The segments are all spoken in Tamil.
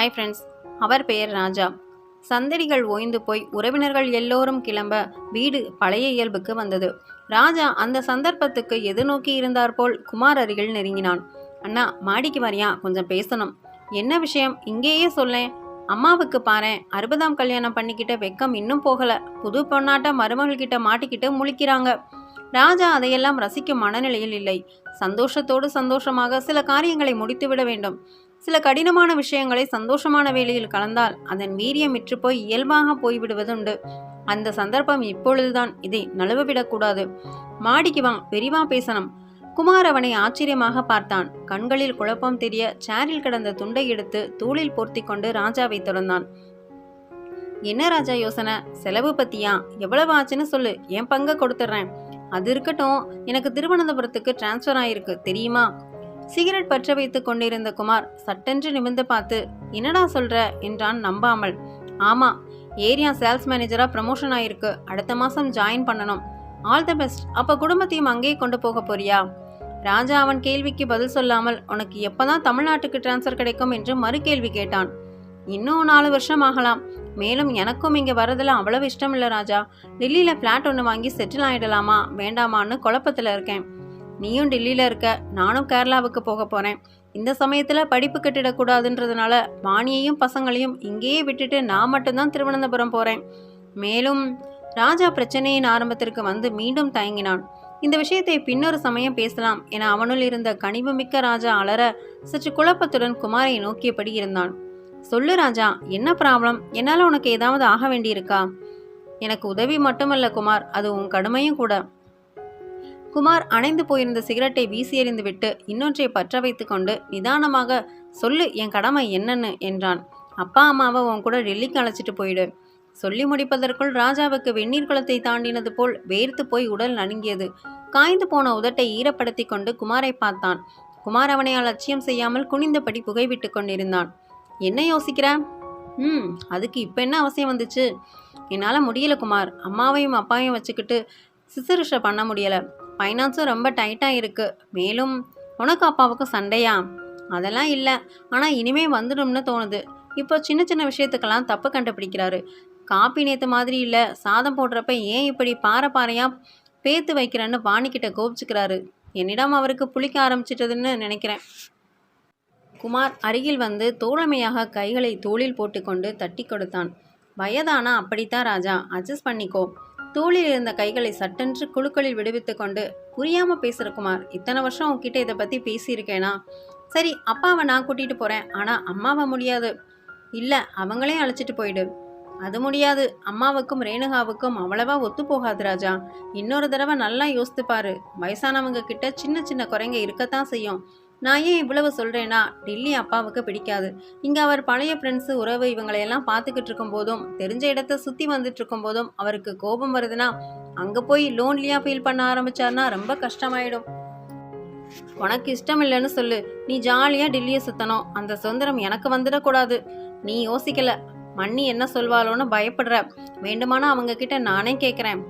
ஹாய் ஃப்ரெண்ட்ஸ் அவர் பெயர் ராஜா. சந்தடிகள் ஓய்ந்து போய் உறவினர்கள் எல்லோரும் கிளம்ப வீடு பழைய இயல்புக்கு வந்தது. ராஜா அந்த சந்தர்ப்பத்துக்கு எதிர்நோக்கி இருந்தார் போல் குமார் அருகில் நெருங்கினான். அண்ணா மாடிக்கு வரியா? கொஞ்சம் பேசணும். என்ன விஷயம்? இங்கேயே சொல்லேன். அம்மாவுக்கு பாரு அறுபதாம் கல்யாணம் பண்ணிக்கிட்ட வெக்கம் இன்னும் போகல. புது பொண்ணாட்ட மருமகள்கிட்ட மாட்டிக்கிட்டு முழிக்கிறாங்க. ராஜா அதையெல்லாம் ரசிக்கும் மனநிலையில் இல்லை. சந்தோஷத்தோடு சந்தோஷமாக சில காரியங்களை முடித்துவிட வேண்டும். சில கடினமான விஷயங்களை சந்தோஷமான வேளையில் கலந்தால் அதன் வீரியம் போய் இயல்பாக போய்விடுவதுண்டு. அந்த சந்தர்ப்பம் இப்பொழுதுதான். இதை நழுவவிடக்கூடாது. மாடிக்கு வா விரிவா பேசணும். குமார் அவனை ஆச்சரியமாக பார்த்தான். கண்களில் குழப்பம் தெரிய சேரில் கிடந்த துண்டை எடுத்து தூளில் போர்த்தி கொண்டு ராஜாவை தொடர்ந்தான் என்ன ராஜா யோசனை? செலவு பத்தியா? எவ்வளவு ஆச்சுன்னு சொல்லு. என் பங்கை கொடுத்துட்றேன்? அது இருக்கட்டும். எனக்கு திருவனந்தபுரத்துக்கு டிரான்ஸ்ஃபர் ஆயிருக்கு. தெரியுமா? சிகரெட் பற்ற வைத்துக் கொண்டிருந்த குமார் சட்டென்று நிமிர்ந்து பார்த்து என்னடா சொல்ற? என்றான் நம்பாமல். ஆமா ஏரியா சேல்ஸ் மேனேஜரா ப்ரமோஷன் ஆயிருக்கு. அடுத்த மாசம் ஜாயின் பண்ணணும். ஆல் த பெஸ்ட் அப்ப குடும்பத்தையும் அங்கேயே கொண்டு போக போறியா? ராஜா அவன் கேள்விக்கு பதில் சொல்லாமல் உனக்கு எப்பதான் தமிழ்நாட்டுக்கு டிரான்ஸ்ஃபர் கிடைக்கும்? என்று மறு கேள்வி கேட்டான். இன்னும் நாலு வருஷம் ஆகலாம். மேலும் எனக்கும் இங்கே வரதுல அவ்வளவு இஷ்டம் இல்லை ராஜா. டெல்லியில் ஃப்ளாட் ஒன்று வாங்கி செட்டில் ஆகிடலாமா வேண்டாமான்னு குழப்பத்தில் இருக்கேன். நீயும் டெல்லியில் இருக்க நானும் கேரளாவுக்கு போக போகிறேன் இந்த சமயத்தில் படிப்பு கட்டிடக்கூடாதுன்றதுனால வாணியையும் பசங்களையும் இங்கேயே விட்டுட்டு நான் மட்டும்தான் திருவனந்தபுரம் போகிறேன் மேலும் ராஜா பிரச்சனையின் ஆரம்பத்திற்கு வந்து மீண்டும் தயங்கினான். இந்த விஷயத்தை பின்னொரு சமயம் பேசலாம் என அவனுள் இருந்த கனிவுமிக்க ராஜா அலற சற்று குழப்பத்துடன் குமாரை நோக்கியபடி இருந்தான். சொல்லு ராஜா என்ன ப்ராப்ளம்? என்னால் உனக்கு ஏதாவது ஆக வேண்டியிருக்கா? எனக்கு உதவி மட்டுமல்ல குமார் அது உன் கடுமையும் கூட. குமார் அணைந்து போயிருந்த சிகரெட்டை வீசி எறிந்துவிட்டு இன்னொன்றை பற்ற வைத்து கொண்டு நிதானமாக சொல்லு என் கடமை என்னன்னு என்றான். அப்பா அம்மாவை உன் கூட டெல்லிக்கு அழைச்சிட்டு போயிடு. சொல்லி முடிப்பதற்குள் ராஜாவுக்கு வெந்நீர் குளத்தை தாண்டினது போல் வேர்த்து போய் உடல் நடுங்கியது. காய்ந்து போன உதட்டை ஈரப்படுத்தி கொண்டு குமாரை பார்த்தான். குமார் அவனை அலட்சியம் செய்யாமல் குனிந்தபடி புகைவிட்டு கொண்டிருந்தான். என்ன யோசிக்கிற? ம் அதுக்கு இப்போ என்ன அவசியம் வந்துச்சு? என்னால் முடியல குமார். அம்மாவையும் அப்பாவையும் வச்சுக்கிட்டு சிசுருஷ பண்ண முடியலை. ஃபைனான்ஸும் ரொம்ப டைட்டாக இருக்குது மேலும் உனக்கு அப்பாவுக்கும் சண்டையா? அதெல்லாம் இல்லை. ஆனால் இனிமே வந்துடும்னு தோணுது. இப்போ சின்ன சின்ன விஷயத்துக்கெல்லாம் தப்பு கண்டுபிடிக்கிறாரு. காப்பி நேற்று மாதிரி இல்லை. சாதம் போடுறப்ப ஏன் இப்படி பாறை பாறையாக பேத்து வைக்கிறேன்னு வாணிக்கிட்ட கோபிச்சுக்கிறாரு. என்னிடம் அவருக்கு புளிக்க ஆரம்பிச்சிட்டதுன்னு நினைக்கிறேன். குமார் அருகில் வந்து தோழமையாக கைகளை தோளில் போட்டுக்கொண்டு தட்டி கொடுத்தான். வயதானா? அப்படித்தான் ராஜா. அட்ஜஸ்ட் பண்ணிக்கோ. தோளில் இருந்த கைகளை சட்டென்று குழுக்களில் விடுவித்து கொண்டு புரியாம பேசுற குமார் இத்தனை வருஷம் உன்கிட்ட இதை பத்தி பேசியிருக்கேனா? சரி அப்பாவை நான் கூட்டிட்டு போறேன். ஆனா அம்மாவை முடியாது. இல்ல அவங்களே அழைச்சிட்டு போயிடு. அது முடியாது. அம்மாவுக்கும் ரேணுகாவுக்கும் அவ்வளவா ஒத்து போகாது ராஜா. இன்னொரு தடவை நல்லா யோசித்து பாரு வயசானவங்க கிட்ட சின்ன சின்ன குறைங்க இருக்கத்தான் செய்யும். நான் ஏன் இவ்வளவு சொல்கிறேன்னா டில்லி அப்பாவுக்கு பிடிக்காது. இங்கே அவர் பழைய ஃப்ரெண்ட்ஸு உறவு இவங்களையெல்லாம் பார்த்துக்கிட்டு இருக்கும் போதும் தெரிஞ்ச இடத்த சுற்றி வந்துட்டு இருக்கும் போதும் அவருக்கு கோபம் வருதுன்னா அங்கே போய் லோன்லியாக ஃபீல் பண்ண ஆரம்பிச்சார்னா ரொம்ப கஷ்டமாயிடும். உனக்கு இஷ்டம் இல்லைன்னு சொல்லு. நீ ஜாலியாக டில்லியை சுத்தணும். அந்த சுதந்திரம் எனக்கு வந்துடக்கூடாது. நீ யோசிக்கல. மண்ணி என்ன சொல்வாளோன்னு பயப்படுற. வேண்டுமானா அவங்க கிட்ட நானே கேட்குறேன்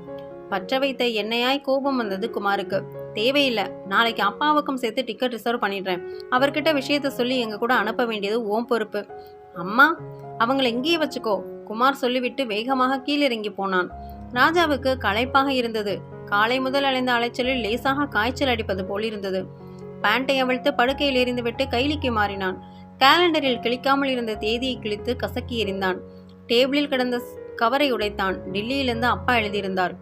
பற்ற வைத்த எண்ணெயாய் கோபம் வந்தது குமாருக்கு. தேவையில்லை நாளைக்கு அப்பாவுக்கும் சேர்த்து டிக்கெட் ரிசர்வ் பண்ணிடுறேன். அவர்கிட்ட விஷயத்த சொல்லி எங்க கூட அனுப்ப வேண்டியது ஓம் பொறுப்பு. அம்மா அவங்கள எங்கேயே வச்சுக்கோ குமார் சொல்லிவிட்டு வேகமாக கீழிறங்கி போனான். ராஜாவுக்கு களைப்பாக இருந்தது. காலை முதல் அலைந்த அலைச்சலில் லேசாக காய்ச்சல் அடிப்பது போல் இருந்தது. பேண்டை அவிழ்த்து படுக்கையில் எறிந்துவிட்டு கைலிக்கு மாறினான். கேலண்டரில் கிழிக்காமல் இருந்த தேதியை கிழித்து கசக்கி எறிந்தான். டேபிளில் கிடந்த கவரை உடைத்தான். டெல்லியிலிருந்து அப்பா எழுதியிருந்தார்.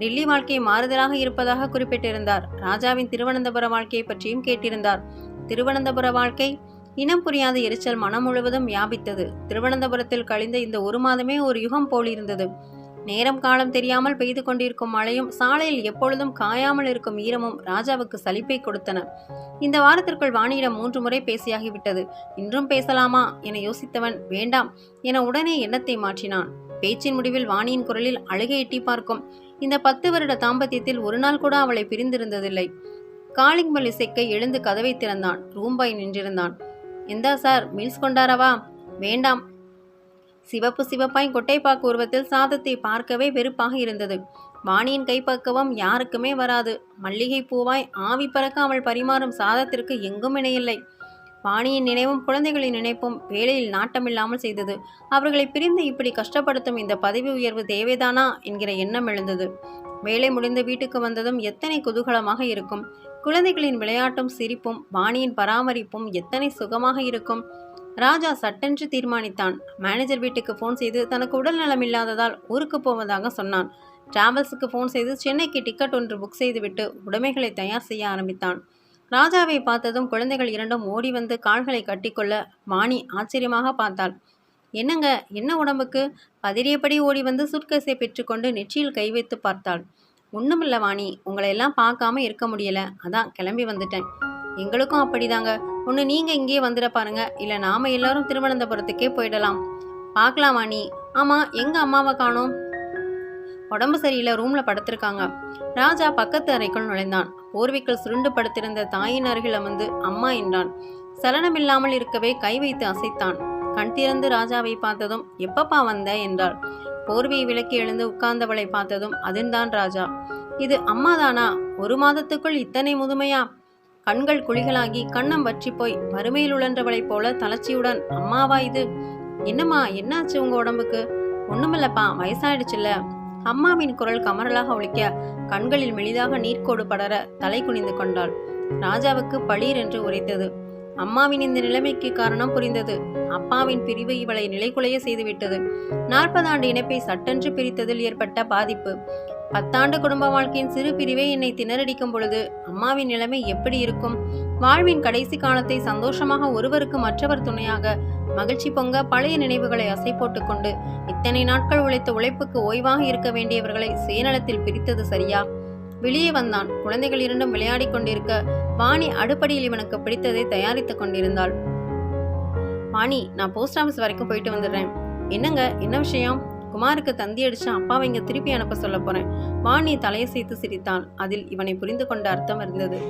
டெல்லி வாழ்க்கை மாறுதலாக இருப்பதாக குறிப்பிட்டிருந்தார். ராஜாவின் திருவனந்தபுர வாழ்க்கையை பற்றியும் கேட்டிருந்தார். திருவனந்தபுர வாழ்க்கை இனம் புரியாத எரிச்சல் மனம் முழுவதும் வியாபித்தது. திருவனந்தபுரத்தில் கழிந்த இந்த ஒரு மாதமே ஒரு யுகம் போலிருந்தது. நேரம் காலம் தெரியாமல் பெய்து கொண்டிருக்கும் மழையும் சாலையில் எப்பொழுதும் காயாமல் இருக்கும் ஈரமும் ராஜாவுக்கு சலிப்பை கொடுத்தன. இந்த வாரத்திற்குள் வாணியிடம் மூன்று முறை பேசியாகிவிட்டது. இன்றும் பேசலாமா என யோசித்தவன் வேண்டாம் என உடனே எண்ணத்தை மாற்றினான். பேச்சின் முடிவில் வாணியின் குரலில் அழுகை எட்டி பார்க்கும் இந்த பத்து வருட தாம்பத்தியத்தில் ஒரு நாள் கூட அவளை பிரிந்திருந்ததில்லை. காலிங் பல் இசைக்க எழுந்து கதவை திறந்தான். ரூம்பாய் நின்றிருந்தான். எந்தா சார் மீல்ஸ் கொண்டாரவா? வேண்டாம். சிவப்பு சிவப்பாய் கொட்டைப்பாக்கு உருவத்தில் சாதத்தை பார்க்கவே வெறுப்பாக இருந்தது. வாணியின் கைப்பக்குவம் யாருக்குமே வராது. மல்லிகை பூவாய் ஆவி பறக்க அவள் பரிமாறும் சாதத்திற்கு எங்கும் இணையில்லை. பாணியின் நினைவும் குழந்தைகளின் நினைப்பும் வேலையில் நாட்டமில்லாமல் செய்தது. அவர்களை பிரிந்து இப்படி கஷ்டப்படுத்தும் இந்த பதவி உயர்வு தேவைதானா என்கிற எண்ணம் எழுந்தது. வேலை முடிந்து வீட்டுக்கு வந்ததும் எத்தனை குதூகலமாக இருக்கும். குழந்தைகளின் விளையாட்டும் சிரிப்பும் பாணியின் பராமரிப்பும் எத்தனை சுகமாக இருக்கும். ராஜா சட்டென்று தீர்மானித்தான். மேனேஜர் வீட்டுக்கு ஃபோன் செய்து தனக்கு உடல் நலம் இல்லாததால் ஊருக்கு போவதாக சொன்னான். டிராவல்ஸுக்கு ஃபோன் செய்து சென்னைக்கு டிக்கெட் ஒன்று புக் செய்துவிட்டு உடைமைகளை தயார் செய்ய ஆரம்பித்தான். ராஜாவை பார்த்ததும் குழந்தைகள் இரண்டும் ஓடி வந்து கால்களை கட்டிக்கொள்ள வாணி ஆச்சரியமாக பார்த்தாள். என்னங்க என்ன உடம்புக்கு? பதறியபடி ஓடி வந்து சுட்கேஸை பெற்றுக்கொண்டு நெற்றியில் கை வைத்து பார்த்தாள். ஒன்றுமில்ல வாணி உங்களை எல்லாம் பார்க்காம இருக்க முடியல. அதான் கிளம்பி வந்துட்டேன். எங்களுக்கும் அப்படிதாங்க. ஒன்று நீங்கள் இங்கேயே வந்துட பாருங்க. இல்லை நாம எல்லாரும் திருவனந்தபுரத்துக்கே போயிடலாம். பார்க்கலாம் வாணி ஆமாம் எங்கள் அம்மாவை காணோம்? உடம்பு சரியில்லை ரூமில் படுத்திருக்காங்க. ராஜா பக்கத்து அறைக்குள் நுழைந்தான். போர்வைக்குள் சுருண்டு படுத்திருந்த தாயின் அருகில் அமர்ந்து அம்மா என்றான். சலனமில்லாமல் இருக்கவே கை வைத்து அசைத்தான். கண் திறந்து ராஜாவை பார்த்ததும் எப்பப்பா வந்த? என்றாள். போர்வையை விலக்கி எழுந்து உட்கார்ந்தவளை பார்த்ததும் அதிர்ந்தான் ராஜா. இது அம்மாதானா? ஒரு மாதத்துக்குள் இத்தனை முதுமையா? கண்கள் குழிகளாகி கண்ணம் வற்றி போய் வறுமையில் உழன்றவளைப் போல தளர்ச்சியுடன் அம்மாவா இது? என்னம்மா? என்னாச்சு உங்க உடம்புக்கு? ஒண்ணுமில்லப்பா வயசாயிடுச்சுல்ல? அம்மாவின் குரல் கமரலாக ஒழிக்க கண்களில் மெலிதாக நீர்க்கோடு படர தலை குனிந்து கொண்டாள். ராஜாவுக்கு பளீர் என்று உரைத்தது. அம்மாவின் இந்த நிலைமைக்கு காரணம் புரிந்தது. அப்பாவின் பிரிவு இவளை நிலைகுலைய செய்துவிட்டது. நாற்பது ஆண்டு இணைப்பை சட்டென்று பிரித்ததில் ஏற்பட்ட பாதிப்பு. பத்தாண்டு குடும்ப வாழ்க்கையின் சிறு பிரிவே என்னை திணறடிக்கும் பொழுது அம்மாவின் நிலைமை எப்படி இருக்கும்? வாழ்வின் கடைசி காலத்தை சந்தோஷமாக ஒருவருக்கு மற்றவர் துணையாக மகிழ்ச்சி பொங்க பழைய நினைவுகளை அசை போட்டுக்கொண்டு இத்தனை நாட்கள் உழைத்த உழைப்புக்கு ஓய்வாக இருக்க வேண்டியவர்களை சுயநலத்தில் பிரித்தது சரியா? வெளியே வந்தான். குழந்தைகள் இரண்டும் விளையாடிக் கொண்டிருக்க வாணி அடுப்படியில் இவனுக்கு பிடித்ததை தயாரித்துக் கொண்டிருந்தாள். வாணி நான் போஸ்ட் ஆஃபீஸ் வரைக்கும் போயிட்டு வந்துடுறேன். என்னங்க? என்ன விஷயம்? குமாருக்கு தந்தி அடிச்சு அப்பாவை இங்க திருப்பி அனுப்ப சொல்ல போறேன். வாணி தலையசைத்து சிரித்தான் அதில் இவனை புரிந்து கொண்ட அர்த்தம் இருந்தது.